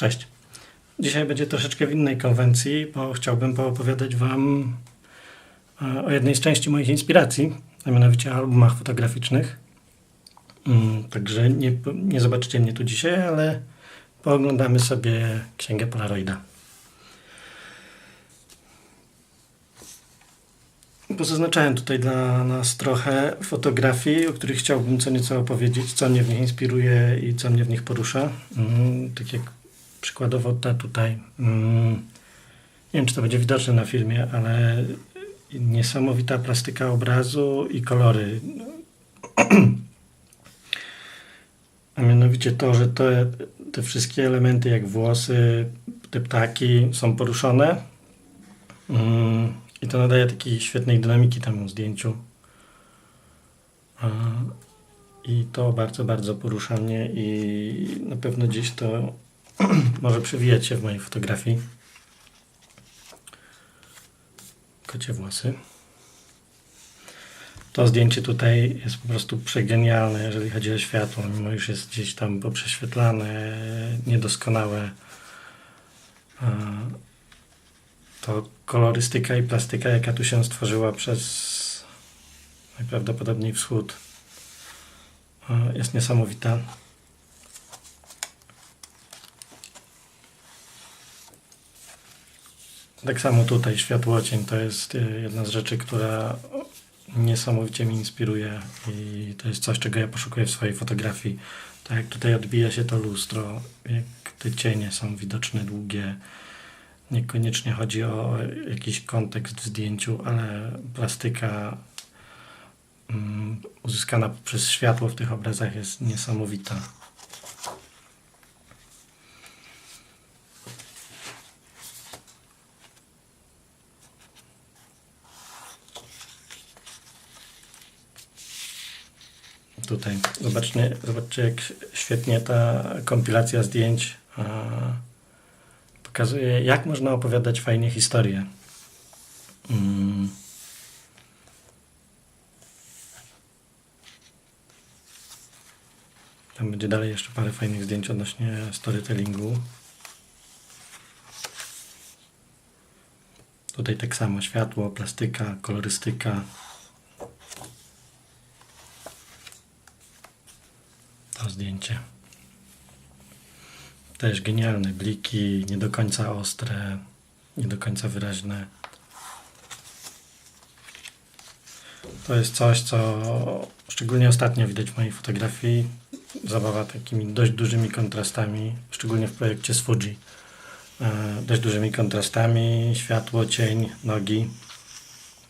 Cześć. Dzisiaj będzie troszeczkę w innej konwencji, bo chciałbym poopowiadać Wam e, o jednej z części moich inspiracji, a mianowicie albumach fotograficznych. Mm, Także nie, nie zobaczycie mnie tu dzisiaj, ale pooglądamy sobie księgę Polaroida. Pozaznaczałem tutaj dla nas trochę fotografii, o których chciałbym co nieco opowiedzieć, co mnie w nich inspiruje i co mnie w nich porusza. Mm, Tak jak przykładowo ta tutaj. mm, Nie wiem, czy to będzie widoczne na filmie, ale niesamowita plastyka obrazu i kolory. A mianowicie to, że te, te wszystkie elementy, jak włosy, te ptaki są poruszone. Mm, I to nadaje takiej świetnej dynamiki temu zdjęciu. I to bardzo, bardzo porusza mnie i na pewno gdzieś to może przewijać się w mojej fotografii. Kocie włosy. To zdjęcie tutaj jest po prostu przegenialne, jeżeli chodzi o światło, mimo już jest gdzieś tam poprześwietlane, niedoskonałe. A, To kolorystyka i plastyka, jaka tu się stworzyła przez najprawdopodobniej wschód, a, jest niesamowita. Tak samo tutaj światłocień to jest y, jedna z rzeczy, która niesamowicie mnie inspiruje i to jest coś, czego ja poszukuję w swojej fotografii. Tak jak tutaj odbija się to lustro, jak te cienie są widoczne, długie. Niekoniecznie chodzi o jakiś kontekst w zdjęciu, ale plastyka mm, uzyskana przez światło w tych obrazach jest niesamowita. Tutaj zobaczcie, zobaczcie jak świetnie ta kompilacja zdjęć pokazuje, jak można opowiadać fajnie historię. Mm. Tam będzie dalej jeszcze parę fajnych zdjęć odnośnie storytellingu. Tutaj tak samo światło, plastyka, kolorystyka. Zdjęcie. Też genialne bliki, nie do końca ostre, nie do końca wyraźne. To jest coś, co szczególnie ostatnio widać w mojej fotografii. Zabawa takimi dość dużymi kontrastami, szczególnie w projekcie z Fuji. E, Dość dużymi kontrastami, światło, cień, nogi.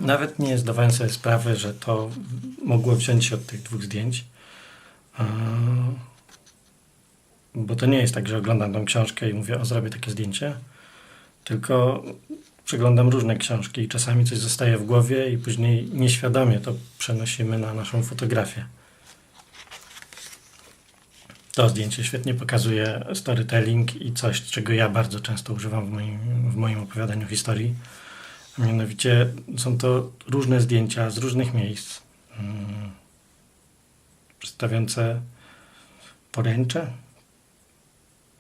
Nawet nie zdawałem sobie sprawy, że to mogło wziąć się od tych dwóch zdjęć. Bo to nie jest tak, że oglądam tą książkę i mówię, o zrobię takie zdjęcie, tylko przeglądam różne książki i czasami coś zostaje w głowie i później nieświadomie to przenosimy na naszą fotografię. To zdjęcie świetnie pokazuje storytelling i coś, czego ja bardzo często używam w moim, w moim opowiadaniu historii. A mianowicie są to różne zdjęcia z różnych miejsc. Mm, przedstawiające poręcze.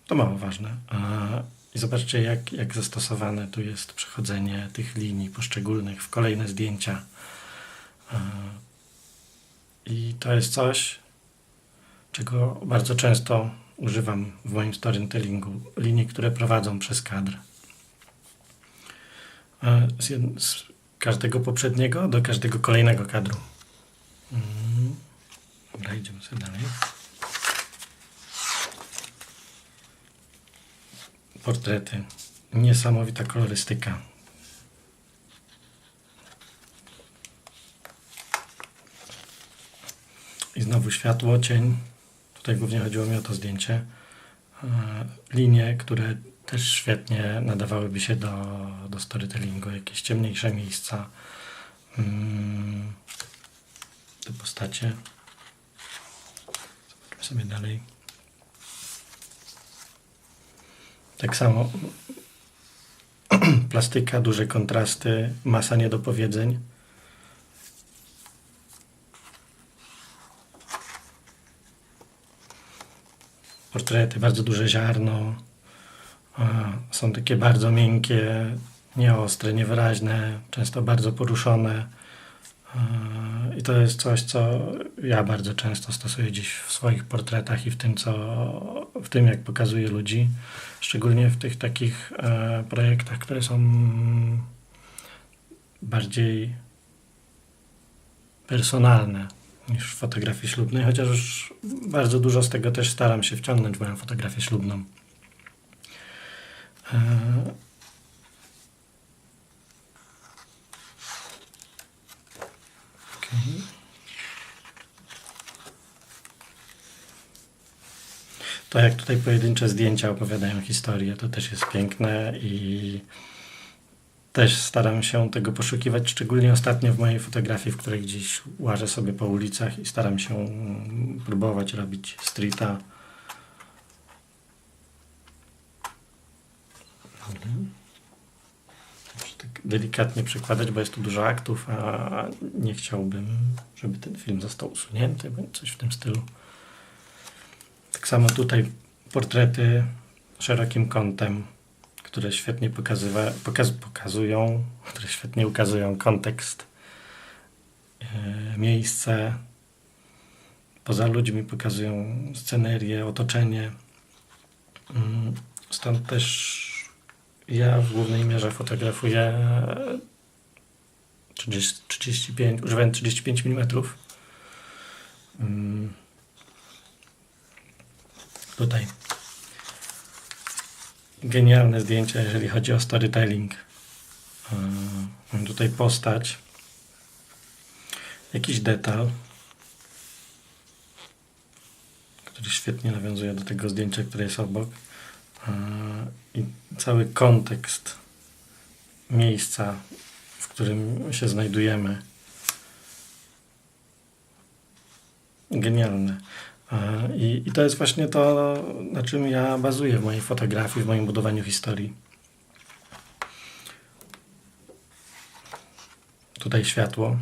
To mało ważne. I zobaczcie, jak, jak zastosowane tu jest przechodzenie tych linii poszczególnych w kolejne zdjęcia. I to jest coś, czego bardzo często używam w moim storytellingu. Linii, które prowadzą przez kadr. Z, każdego poprzedniego do każdego kolejnego kadru. Dobra, idziemy sobie dalej. Portrety. Niesamowita kolorystyka. I znowu światło, cień. Tutaj głównie chodziło mi o to zdjęcie. E, Linie, które też świetnie nadawałyby się do, do storytellingu. Jakieś ciemniejsze miejsca. Mm, Te postacie. Sobie dalej. Tak samo plastyka, duże kontrasty, masa niedopowiedzeń. Portrety, bardzo duże ziarno. Są takie bardzo miękkie, nieostre, niewyraźne, często bardzo poruszone. I to jest coś, co ja bardzo często stosuję gdzieś w swoich portretach i w tym, co, w tym jak pokazuję ludzi. Szczególnie w tych takich e, projektach, które są bardziej personalne niż w fotografii ślubnej, chociaż już bardzo dużo z tego też staram się wciągnąć w moją fotografię ślubną. To jak tutaj pojedyncze zdjęcia opowiadają historię, to też jest piękne i też staram się tego poszukiwać, szczególnie ostatnio w mojej fotografii, w której gdzieś łażę sobie po ulicach i staram się próbować robić streeta. Tak delikatnie przekładać, bo jest tu dużo aktów, a nie chciałbym, żeby ten film został usunięty, bądź coś w tym stylu. Tak samo tutaj portrety szerokim kątem, które świetnie pokazywa, pokaz, pokazują, które świetnie ukazują kontekst, e, miejsce. Poza ludźmi pokazują scenerię, otoczenie. Mm, Stąd też ja w głównej mierze fotografuję 30, 35, używając 35 mm. Tutaj genialne zdjęcia, jeżeli chodzi o storytelling. Yy, Mam tutaj postać, jakiś detal, który świetnie nawiązuje do tego zdjęcia, które jest obok. Cały kontekst miejsca, w którym się znajdujemy. Genialne. E, I, I to jest właśnie to, na czym ja bazuję w mojej fotografii, w moim budowaniu historii. Tutaj światło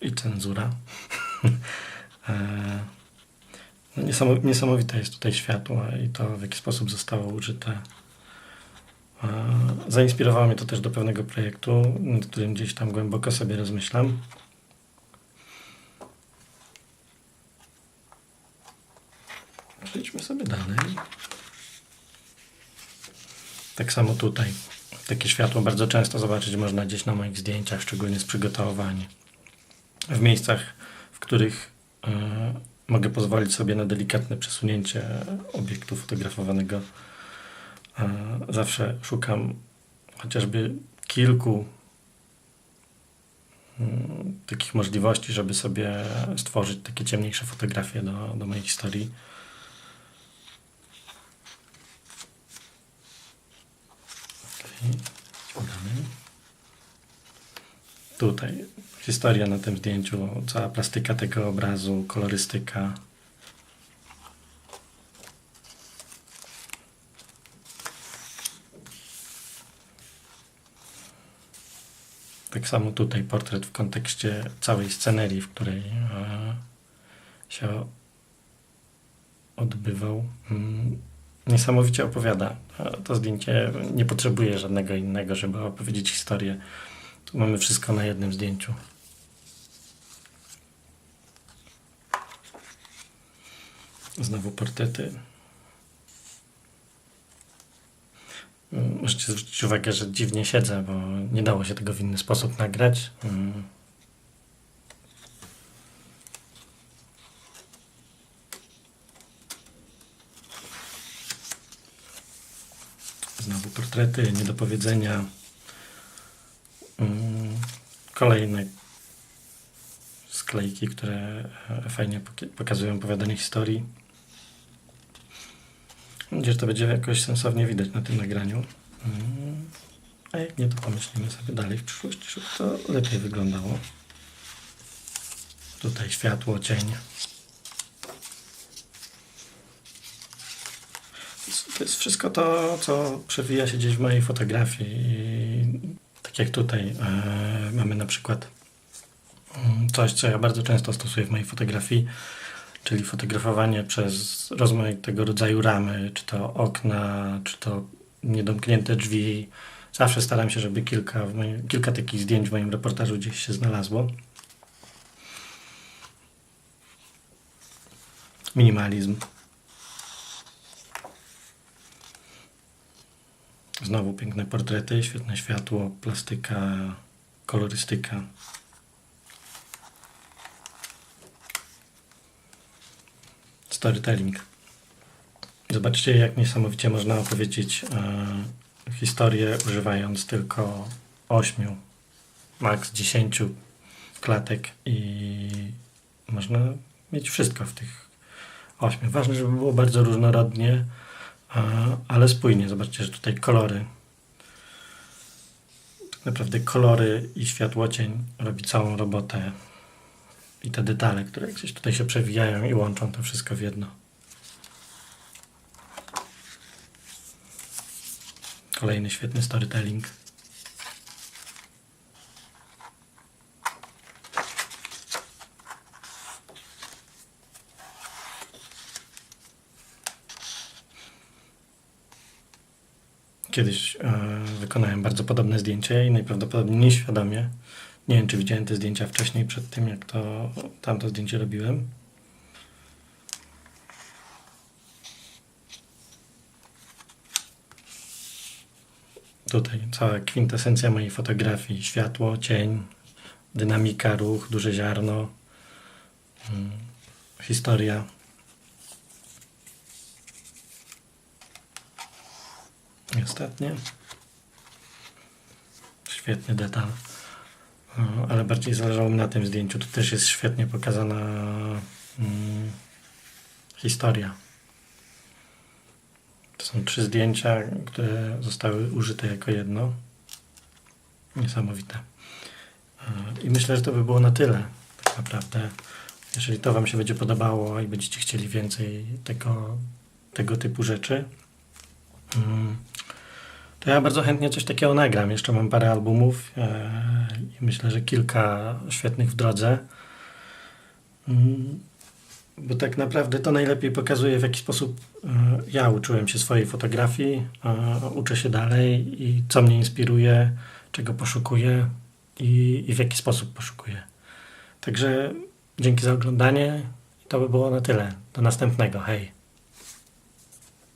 i cenzura. E, no niesamow- niesamowite jest tutaj światło i to, w jaki sposób zostało użyte. E, Zainspirowało mnie to też do pewnego projektu, nad którym gdzieś tam głęboko sobie rozmyślam. Przejdźmy sobie dalej. Tak samo tutaj. Takie światło bardzo często zobaczyć można gdzieś na moich zdjęciach, szczególnie z przygotowań. W miejscach, w których e, mogę pozwolić sobie na delikatne przesunięcie obiektu fotografowanego. E, zawsze szukam chociażby kilku mm, takich możliwości, żeby sobie stworzyć takie ciemniejsze fotografie do, do mojej historii. Dalej. Tutaj historia na tym zdjęciu, cała plastyka tego obrazu, kolorystyka. Samo tutaj portret w kontekście całej scenerii, w której e, się odbywał. Mm, Niesamowicie opowiada. E, To zdjęcie nie potrzebuje żadnego innego, żeby opowiedzieć historię. Tu mamy wszystko na jednym zdjęciu. Znowu portrety. Mm, Możecie zwrócić uwagę, że dziwnie siedzę, bo nie dało się tego w inny sposób nagrać. Mm. Znowu portrety, niedopowiedzenia. Mm, Kolejne sklejki, które e, fajnie pokazują opowiadanie historii. Mam to będzie jakoś sensownie widać na tym nagraniu. A jak nie, to pomyślimy sobie dalej w przyszłości, żeby to lepiej wyglądało. Tutaj światło, cień. to jest wszystko to, co przewija się gdzieś w mojej fotografii. I tak jak tutaj e, mamy na przykład mm, coś, co ja bardzo często stosuję w mojej fotografii, czyli fotografowanie przez rozmaitego rodzaju ramy, czy to okna, czy to niedomknięte drzwi. Zawsze staram się, żeby kilka, kilka takich zdjęć w moim reportażu gdzieś się znalazło. Minimalizm. Znowu piękne portrety, świetne światło, plastyka, kolorystyka. Storytelling. Zobaczcie, jak niesamowicie można opowiedzieć e, historię, używając tylko 8, maks 10 klatek i można mieć wszystko w tych 8. Ważne, żeby było bardzo różnorodnie, ale spójnie. Zobaczcie, że tutaj kolory. Tak naprawdę kolory i światłocień robi całą robotę. I te detale, które gdzieś tutaj się przewijają i łączą to wszystko w jedno. Kolejny świetny storytelling. Kiedyś e, wykonałem bardzo podobne zdjęcie i najprawdopodobniej nieświadomie. Nie wiem, czy widziałem te zdjęcia wcześniej, przed tym jak to tamto zdjęcie robiłem. Tutaj cała kwintesencja mojej fotografii. Światło, cień, dynamika, ruch, duże ziarno, mm, historia. I ostatnie. Świetny detal. O, Ale bardziej zależało mi na tym zdjęciu. Tu też jest świetnie pokazana mm, historia. To są trzy zdjęcia, które zostały użyte jako jedno. Niesamowite. E, I myślę, że to by było na tyle, tak naprawdę. Jeżeli to Wam się będzie podobało i będziecie chcieli więcej tego, tego typu rzeczy, mm, to ja bardzo chętnie coś takiego nagram. Jeszcze mam parę albumów e, i myślę, że kilka świetnych w drodze. Bo tak naprawdę to najlepiej pokazuje, w jaki sposób e, ja uczyłem się swojej fotografii, uczę się dalej i co mnie inspiruje, czego poszukuję i, i w jaki sposób poszukuję. Także dzięki za oglądanie. To by było na tyle. Do następnego. Hej.